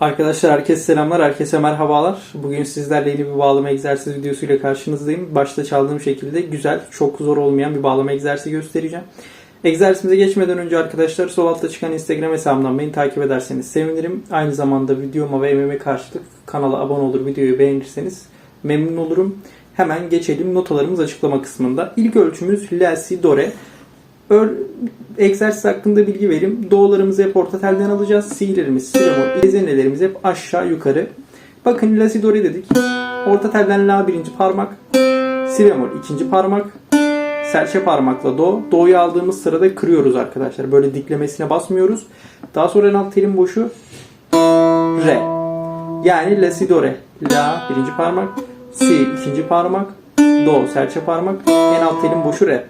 Arkadaşlar herkese selamlar, herkese merhabalar. Bugün sizlerle yeni bir bağlama egzersizi videosuyla karşınızdayım. Başta çaldığım şekilde güzel, çok zor olmayan bir bağlama egzersizi göstereceğim. Egzersizimize geçmeden önce arkadaşlar sol altta çıkan Instagram hesabımdan beni takip ederseniz sevinirim. Aynı zamanda videoma ve emeğime karşılık kanala abone olur, videoyu beğenirseniz memnun olurum. Hemen geçelim notalarımız açıklama kısmında. İlk ölçümüz La, Si. Ör, egzersiz hakkında bilgi vereyim. Do'larımızı hep orta telden alacağız. Si'lerimiz, si bemol, izenelerimiz hep aşağı yukarı. Bakın La, Si, Do, Re dedik. Orta telden La birinci parmak. Si bemol ikinci parmak. Serçe parmakla Do. Do'yu aldığımız sırada kırıyoruz arkadaşlar. Böyle diklemesine basmıyoruz. Daha sonra en alt telin boşu Re. Yani La, Si, Do, Re. La birinci parmak. Si ikinci parmak. Do serçe parmak. En alt telin boşu Re.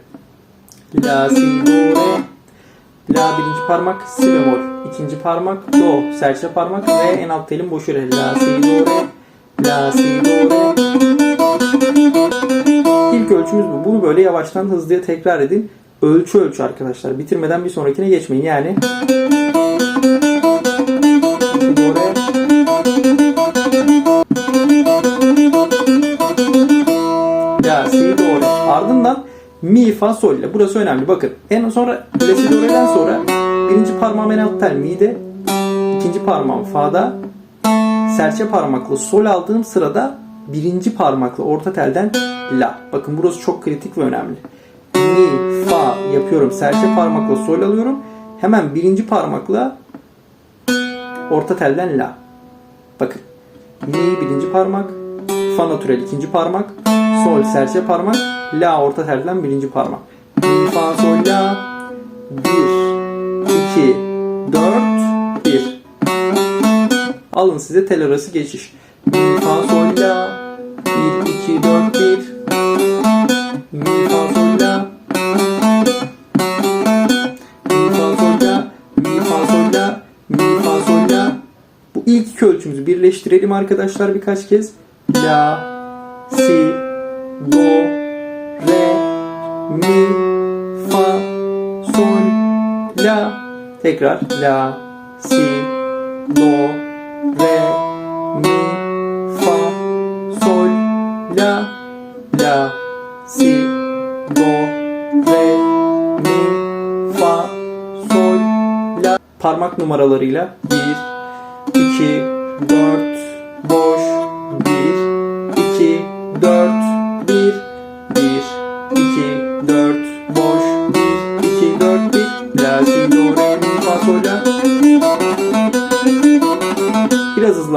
La, si, do, re. La birinci parmak, si bemol. ikinci parmak, do serçe parmak ve en alt telin boşu re. La, si, do, re. La, si, do, re. İlk ölçümüz bu. Bunu böyle yavaştan hızlıya tekrar edin. Ölçü ölçü arkadaşlar. Bitirmeden bir sonrakine geçmeyin. Yani mi, fa, sol ile. Burası önemli. Bakın. En sonra la, si, do, sonra birinci parmağım en alt tel mi'de. ikinci parmağım fa'da. Serçe parmakla sol aldığım sırada birinci parmakla orta telden la. Bakın burası çok kritik ve önemli. Mi, fa yapıyorum. Serçe parmakla sol alıyorum. Hemen birinci parmakla orta telden la. Bakın. Mi birinci parmak. Fa natürel ikinci parmak. Sol serçe parmak. La orta telden birinci parmak. Mi, fa, sol, la. 1, 2, 4, 1. Alın size tel arası geçiş. Mi, fa, sol, la. 1, 2, 4, 1. Mi, fa, sol, la. Mi, fa, sol, la. Mi, fa, sol, la. Mi, fa, sol, la. Bu ilk iki ölçümüzü birleştirelim arkadaşlar birkaç kez. La, si, do, mi, fa, sol, la. Tekrar la, si, do, re, mi, fa, sol, la, la, si, do, re, mi, fa, sol, la. Parmak numaralarıyla 1, 2, 4, boş, 1, 2, 4,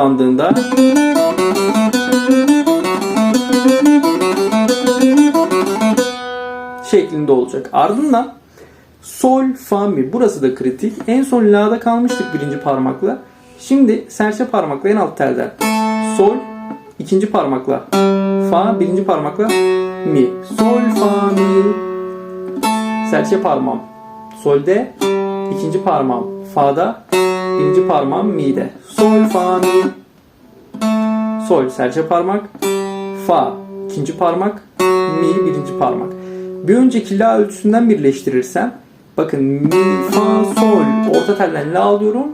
hızlandığında şeklinde olacak. Ardından sol, fa, mi. Burası da kritik. En son la'da kalmıştık birinci parmakla. Şimdi serçe parmakla en alt telden. Sol, ikinci parmakla. Fa, birinci parmakla. Mi. Sol, fa, mi. Serçe parmağım. Solde, ikinci parmağım. Fa'da, birinci parmağım mi'de. Sol, fa, mi. Sol, serçe parmak. Fa, ikinci parmak. Mi, birinci parmak. Bir önceki la ölçüsünden birleştirirsem bakın mi, fa, sol orta telden la alıyorum.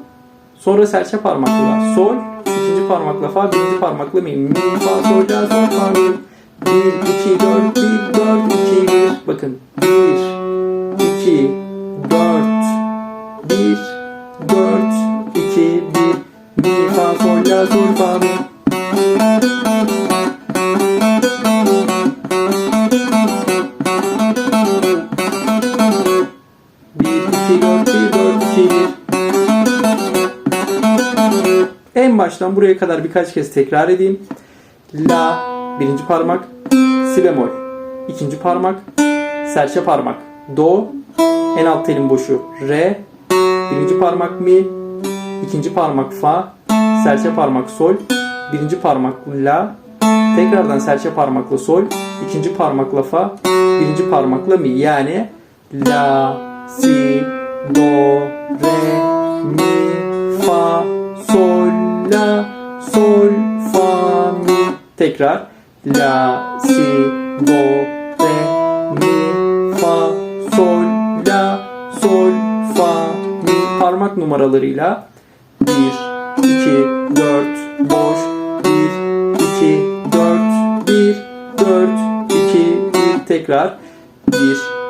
Sonra serçe parmakla sol, ikinci parmakla fa, birinci parmakla mi. Mi, fa, sol, la, sol, fa, mi. 1, 2, 4, 1, 4, 2, 1. Bakın 1, 2, 4, 1, Bir, iki, dört, bir, dört, iki, bir. En baştan buraya kadar birkaç kez tekrar edeyim. La, birinci parmak. Si bemol, ikinci parmak. Serçe parmak. Do, en alt telin boşu. Re, birinci parmak mi. ikinci parmak fa. Serçe parmak sol. Birinci parmak la. Tekrardan serçe parmakla sol. ikinci parmakla fa. Birinci parmakla mi. Yani la, si, do, re, mi, fa, sol, la, sol, fa, mi. Tekrar la, si, do, re, mi, fa, sol, la, sol, fa, mi. Parmak numaralarıyla 1, 2, 4, boş, 1, 2, 4, 1, 4, 2, 1, tekrar. 1,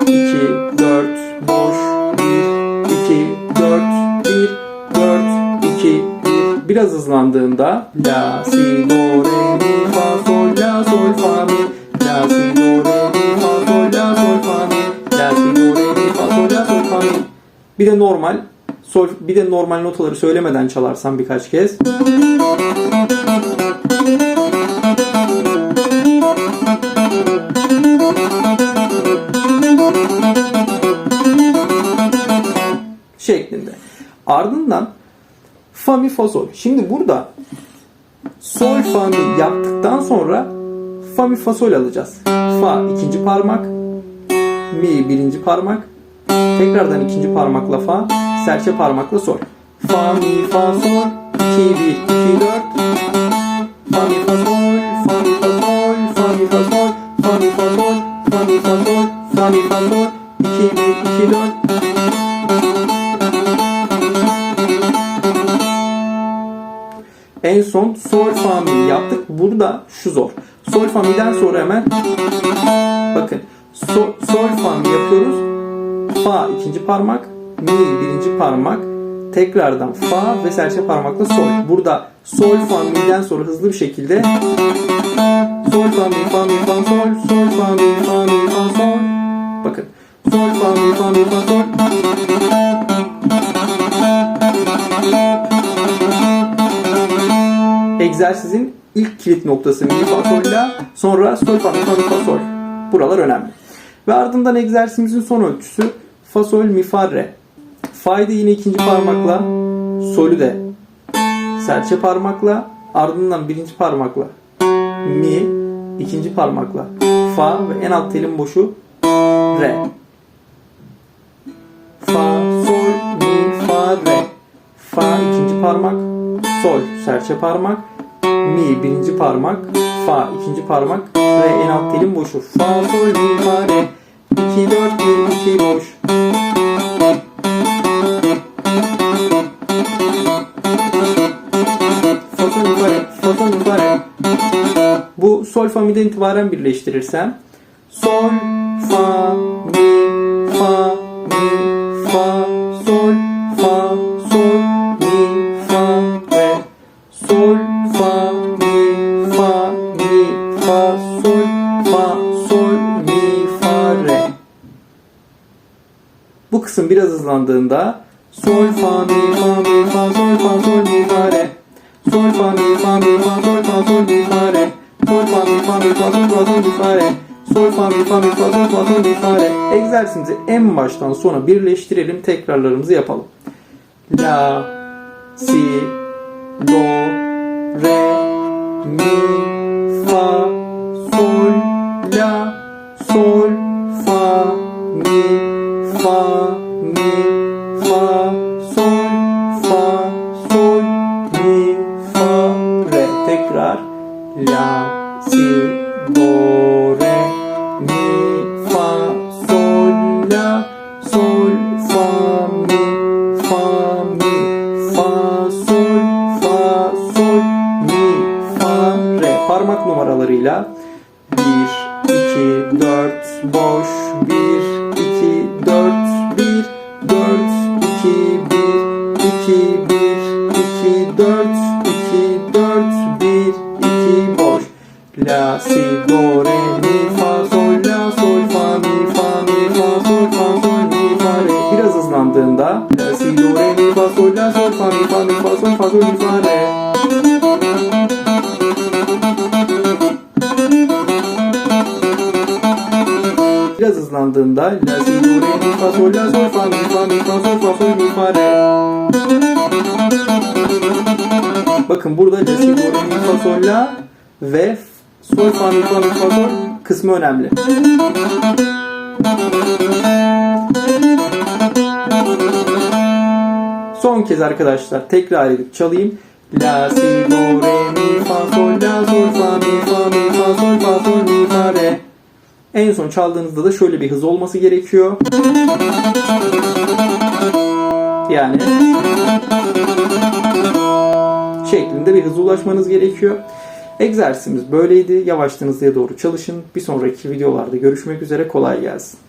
2, 4, boş, 1, 2, 4, 1, 4, 2, 1. Biraz hızlandığında. La, Si, Do, Re, Mi, Fa, Sol, La, Sol, Fa, Mi. La, Si, Do, Re, Mi, Fa, Sol, La, Sol, Fa, Mi. La, Si, Do, Re, Mi, Fa, Sol, La, Sol, Fa, Mi. Bir de normal sol, bir de normal notaları söylemeden çalarsam birkaç kez. şeklinde. Ardından fa mi fa sol. Şimdi burada sol fa mi yaptıktan sonra fa mi fa sol alacağız. Fa ikinci parmak, mi birinci parmak, tekrardan ikinci parmakla fa, serçe parmakla sol. Fa mi fa sol 2 1 2 4 Fa mi fa sol, fa mi fa sol, fa mi fa sol, fa mi fa sol, fa mi fa sol, fa mi fa sol 2 1 2 4 En son sol fa mi yaptık. Burada şu zor. Sol fa mi'den sonra hemen bakın sol, sol fa mi yapıyoruz. Fa ikinci parmak, mi birinci parmak, tekrardan fa ve serçe parmakla sol. Burada sol fa mi'den sonra hızlı bir şekilde sol fa mi fa mi fa sol, sol fa mi fa mi fa sol. Bakın sol fa mi fa mi fa sol. egzersizin ilk kilit noktası mi fa sol la sonra sol fa mi fa mi fa sol. Buralar önemli. Ve ardından egzersizimizin son ölçüsü fa sol mi fa re. Fa'yı da yine ikinci parmakla, solü de serçe parmakla, ardından birinci parmakla mi, ikinci parmakla fa ve en alt telin boşu re. Fa, sol, mi, fa, re. Fa ikinci parmak, sol serçe parmak, mi birinci parmak, fa ikinci parmak ve en alt telin boşu. Fa, sol, mi, fa, re. 2, 4, 1, 2 boş. Bu sol fa mi'den itibaren birleştirirsem sol, fa, mi, fa, mi, fa, sol, fa, sol, mi, fa, re. Sol, fa, mi, fa, mi, fa, sol, fa, sol, mi, fa, re. Bu kısım biraz hızlandığında sol, fa, mi, fa, mi, fa, sol, fa, sol, mi, fa, re. Sol, fa, mi, fa, mi, fa, sol, fa, sol, mi, fa, re. Sol, fa, mi, fa, mi, fa, sol, fa, mi, fa, mi, fa. Egzersizimizi en baştan sona birleştirelim. Tekrarlarımızı yapalım. La, si, do, re, mi, si, do, re, mi, fa, sol, la, sol, fa, mi, fa, mi, fa, sol, fa, sol, mi, fa, re. Parmak numaralarıyla 1, 2, 4, boş, 1, 2, 4, 1, 4, La, si, do, re, mi, fa, sol, la, sol, fa, mi, fa, mi, fa, sol, fa, sol, mi, fa, re. Biraz hızlandığında La, si, do, re, mi, fa, sol, la, sol, fa, mi, fa, mi, fa, sol, fa, sol, mi, fa, re. Biraz hızlandığında La, si, do, re, mi, fa, sol, la, sol, fa, mi, fa, mi, fa, sol, fa, sol, mi, fa, re. Bakın burada La, si, do, re, mi, fa, sol, la ve sol, fa, mi, fa, mi, fa, sol kısmı önemli. Son kez arkadaşlar tekrar edip çalayım. La, si, do, re, mi, fa, sol, la, sol, fa, mi, fa, mi, fa, sol, fa, sol, mi, fa, re. En son çaldığınızda da şöyle bir hız olması gerekiyor. Yani şeklinde bir hıza ulaşmanız gerekiyor. Egzersizimiz böyleydi. Yavaştan hızlıya doğru çalışın. Bir sonraki videolarda görüşmek üzere. Kolay gelsin.